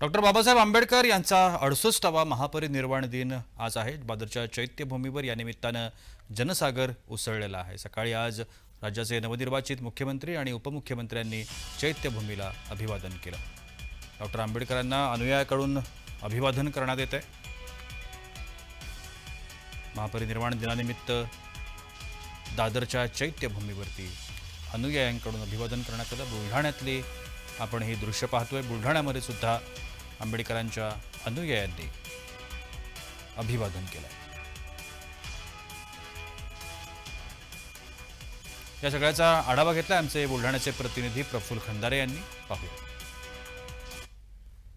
Doctor Babasaheb Ambedkar यांचा अडुसष्टावा महापरिनिर्वाण दिन आज आहे. बादरच्या चैत्यभूमीवर या निमित्तानं जनसागर उसळलेला आहे. सकाळी आज राज्याचे नवनिर्वाचित मुख्यमंत्री आणि उपमुख्यमंत्र्यांनी चैत्यभूमीला अभिवादन केलं. डॉक्टर आंबेडकरांना अनुयायाकडून अभिवादन करण्यात येत आहे महापरिनिर्वाण दिनानिमित्त दादरच्या चैत्यभूमीवरती अनुयायांकडून अभिवादन करण्यात आलं. बुलढाण्यातली आपण ही दृश्य पाहतोय. बुलढाण्यामध्ये सुद्धा आंबेडकरांच्या अनुयायांनी अभिवादन केलं या सगळ्याचा आढावा घेतला आमचे बुलढाण्याचे प्रतिनिधी प्रफुल्ल खंदारे यांनी. पाहूया.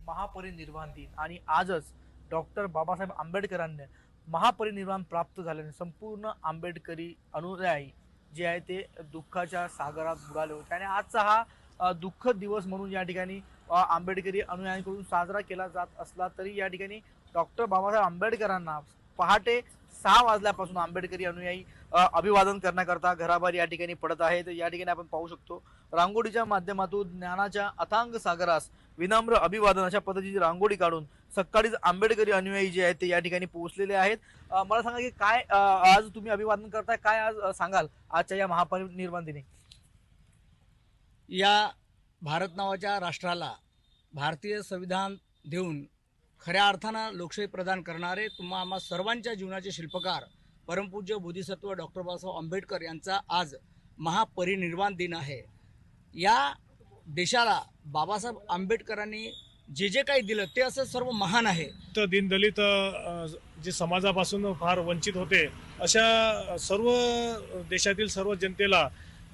महापरिनिर्वाण दिन आणि आजच डॉक्टर बाबासाहेब आंबेडकरांनी महापरिनिर्वाण प्राप्त झाल्याने संपूर्ण आंबेडकरी अनुयायी जे आहे ते दुःखाच्या सागरात बुडाले होते. आणि आजचा हा दुःखद दिवस म्हणून या ठिकाणी आंबेडकरी अनुयायांकडून साजरा केला जात असला तरी या ठिकाणी डॉक्टर बाबासाहेब आंबेडकरांना पहाटे सहा वाजल्यापासून आंबेडकरी अनुयायी अभिवादन करण्याकरता घराबाहेर या ठिकाणी पडत आहेत. या ठिकाणी आपण पाहू शकतो रांगोळीच्या माध्यमातून ज्ञानाच्या अथांग सागरास विनम्र अभिवादन अशा पद्धतीची रांगोळी काढून सकाळीच आंबेडकरी अनुयायी जे आहेत ते या ठिकाणी पोहोचलेले आहेत. मला सांगा की काय आज तुम्ही अभिवादन करताय? काय आज सांगाल आजच्या या महापरिनिर्वाण दिनी? या भारत नावाच्या राष्ट्राला भारतीय संविधान देऊन खऱ्या अर्थानं लोकशाही प्रदान करणारे तुम्हा आम्हा सर्वांच्या जीवनाचे शिल्पकार परमपूज्य बोधिसत्व डॉक्टर बाबासाहेब आंबेडकर यांचा आज महापरिनिर्वाण दिन आहे. या देशाला बाबासाहेब आंबेडकरांनी जे जे काही दिलं ते असं सर्व महान आहे. तर दीनदलित जे समाजापासून फार वंचित होते अशा सर्व देशातील सर्व जनतेला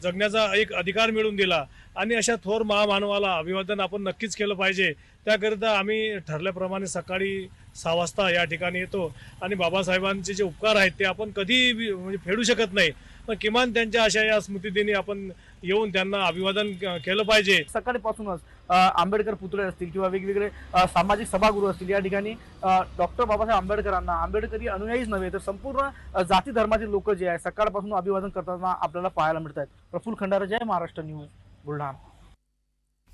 जगण्याचा एक अधिकार मिळून दिला आणि अशा थोर महामानवाला अभिवादन आपण नक्कीच केलं पाहिजे. त्याकरिता आम्ही ठरल्याप्रमाणे सकाळी सहा वाजता या ठिकाणी येतो. आणि बाबासाहेबांचे जे उपकार आहेत ते आपण कधी म्हणजे फेडू शकत नाही. पण किमान त्यांच्या अशा या स्मृतिदिनी आपण येऊन त्यांना अभिवादन क- केलं पाहिजे. सकाळीपासूनच आंबेडकर पुतळे असतील किंवा वेगवेगळे सामाजिक सभागृह असतील या ठिकाणी डॉक्टर बाबासाहेब आंबेडकरांना आंबेडकरी अनुयायीच नव्हे तर संपूर्ण जाती धर्मातील लोक जे आहे सकाळपासून अभिवादन करताना आपल्याला पाहायला मिळत आहेत प्रफुल्ल खंडारा जय महाराष्ट्र न्यूज बुलढाणा.